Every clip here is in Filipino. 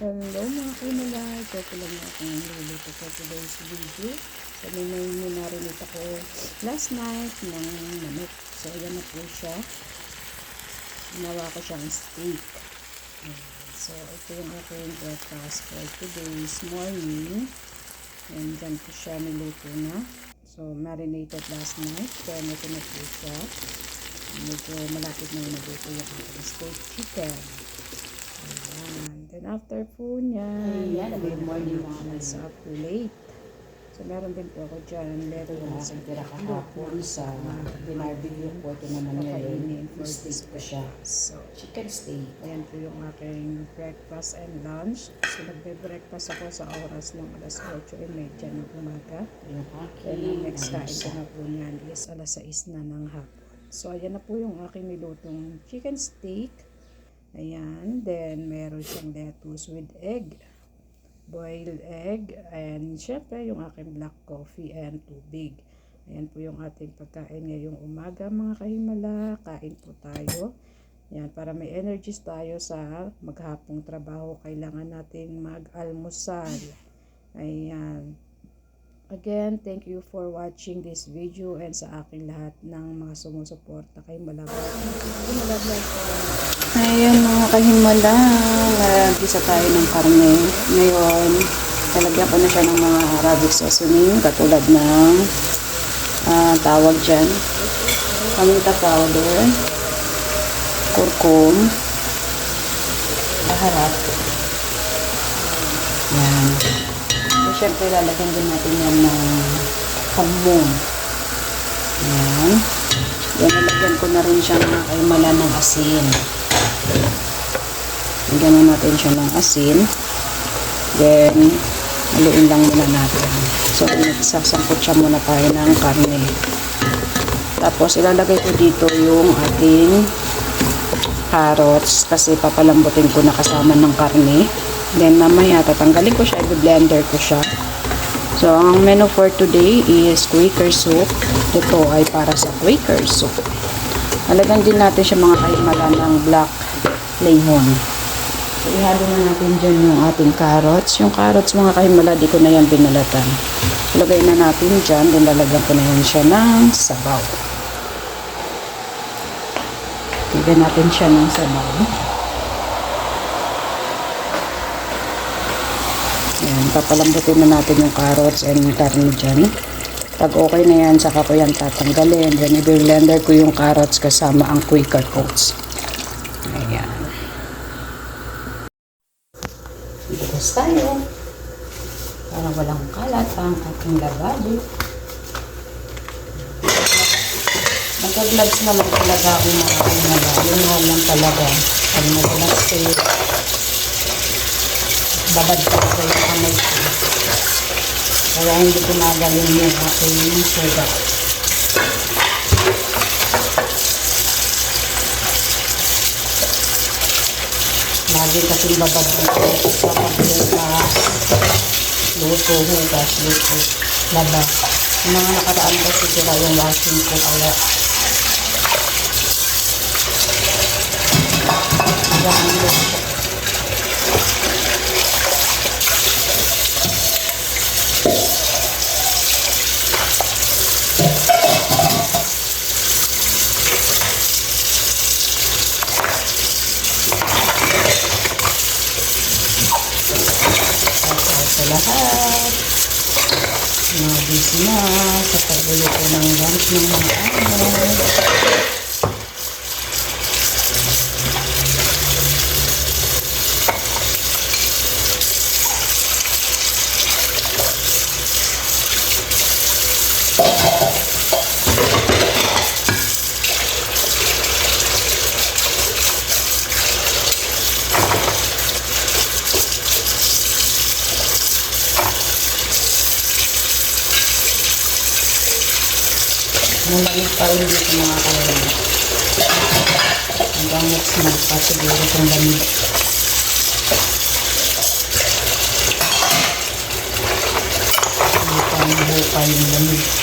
Hello mga kaimalag, ito lang na akong niluluto ko today's video. So may minarinate ako last night ng manok. So ayan na po siya. Ginawa ko siyang steak. So ito yung aking breakfast for today's morning. And dyan po siya niluto na. So marinated last night. Then ito na po siya. Medyo malapit na yung naluto yung aking steak chicken. Then after po niya, Ayan, good morning, ma'am. sa plate. So meron din po ako dyan, yung lettuce. aking tira kahapon sa binarbecue ko. Ito naman ngayon. for Steak ko siya. So, Chicken steak. ayan po yung aking breakfast and lunch. So nagbe-breakfast ako sa oras ng alas 8.30 ng umaga. Yung aking ang next kain ko na po niyan is alas 6 na ng hapon. So ayan na po yung aking nilutong chicken steak. Ayan. Then meron siyang lettuce with egg. Boiled egg. And syempre yung aking black coffee and tubig. Ayan po yung ating pagkain ngayong umaga mga kahimala. Kain po tayo. Yan, para may energies tayo sa maghapong trabaho, kailangan nating mag-almusal. Ayan. Again, thank you for watching this video and sa aking lahat ng mga sumusuporta kay Malabay. Malabay po. Ayan mga kahimala. Nagisa tayo ng karne. Ngayon, talagyan ko na siya ng mga Arabic seasoning katulad ng ah, tawag dyan. Paminta powder. Kurkum. Baharat. Yan. So, syempre, lalagyan din natin yan ng kamon. Yan. Yan, nalagyan ko na rin siya mga kaimala ng asin. Lagyan na natin siya ng asin. Then, haluin lang muna natin. So, nagsasangkot siya muna tayo ng karne. Tapos, ilalagay ko dito yung ating carrots kasi papalambutin ko na kasama ng karne. Then, mamaya tatanggalin ko siya, i-blender ko siya. So, ang menu for today is Quaker soup. Ito ay para sa Quaker soup. Halagyan din natin siya mga kaimala ng black lemon. So, ihalo na natin dyan yung ating carrots. Yung carrots mga kahimala, di ko na yan binalatan. Ilagay na natin dyan, then lalagyan ko na yan siya ng sabaw. Lagyan natin siya ng sabaw. Ayan, papalambutin na natin yung carrots and yung karne dyan. Pag okay na yan, saka ko yan tatanggalin. Then, i-blender ko yung carrots kasama ang Quaker oats. Ayan. Bukas tayo. Para walang kalat ang ating lababo. Magka-gloves na lang talaga ako mga kanala. Yun nga lang talaga. Pag nag-gloves kayo, babad talaga yung kamay ko. Kaya hindi ko magaling yung aking. Lagi kasing babad dito sa luto, hugas, luto, laba. Yung mga nakaraan kasi sila yung washing ko kaya Yan ang luto. Para sa lahat. Mga busy na ko ng lunch ng mga ano. Ang lamig pa rin dito mga kailan. Hanggang next month pa siguro itong lamig. Hindi pa nabuka yung lamig.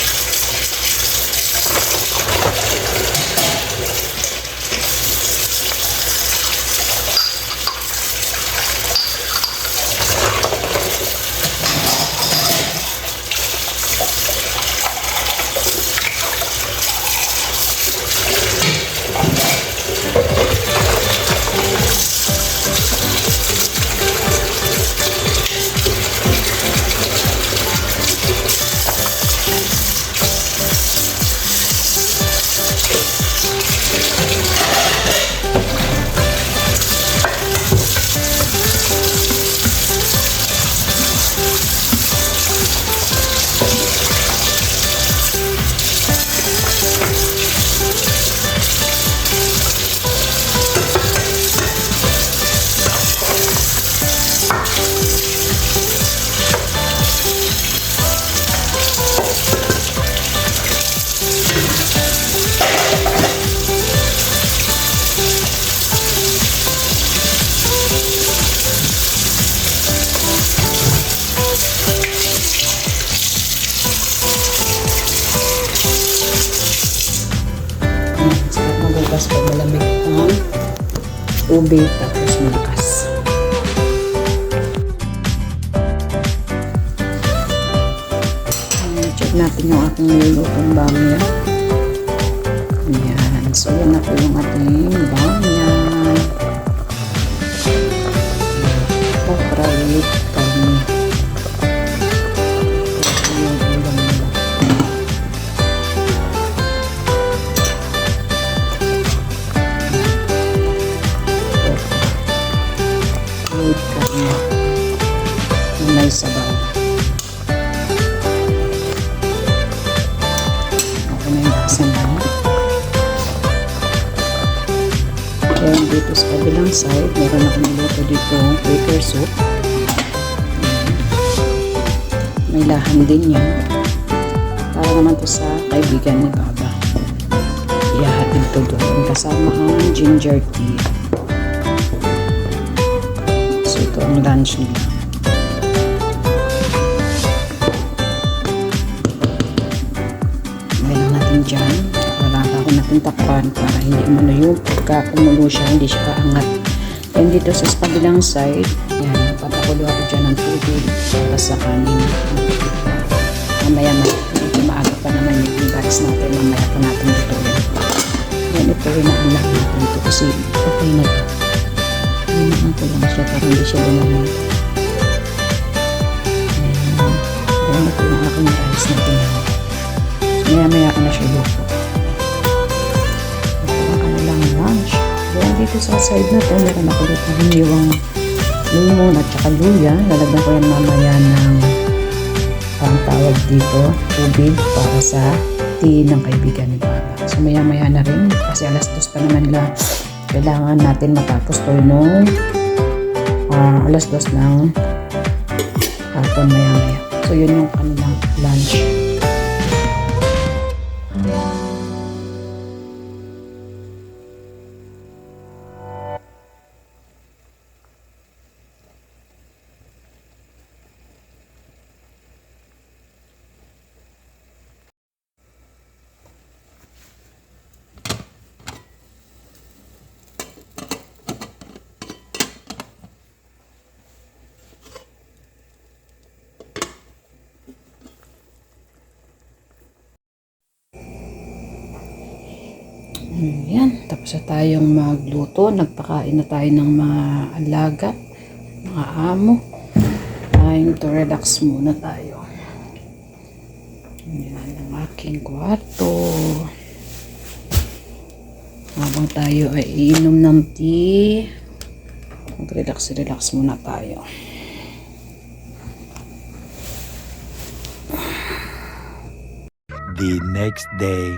butas pag malamig ang ube tapos malakas. Check natin yung ating nilulutong bamya. Ayan. So, yan na po yung ating bamya. Okra with niluto dito quaker soup. May lahan din yan. Para naman to sa kaibigan ni Baba. Iyahatid ko doon. Kasama ang ginger tea. So ito ang lunch nila. Dyan. Wala pa ako natin takpan para hindi umano yung pagkakumulo siya, hindi siya kaangat. Then dito sa kabilang side, yan, papakulo ako dyan ng tubig tapos sa kanin. Mamaya na, medyo maaga pa naman yung rice natin, mamaya pa natin ito yan. Yan, ito hinaan lang natin ito kasi okay na to. Hinaan ko lang siya para hindi siya lumaman. Ayan, ito yung aking rice na tinawa. Dito sa side na to, meron ako dito hiniwang limon at saka luya. Lalagyan ko yan mamaya ng ang tawag dito, tubig para sa tea ng kaibigan ni Baba. So maya maya na rin kasi alas dos pa naman nila kailangan natin matapos to nung ah, alas dos ng hapon maya maya. So yun yung kanilang lunch. Ayan, tapos na tayong magluto. Nagpakain na tayo ng mga alaga, mga amo. Time to relax muna tayo. Ayan ang aking kwarto. Habang tayo ay iinom ng tea, mag-relax-relax muna tayo. the next day.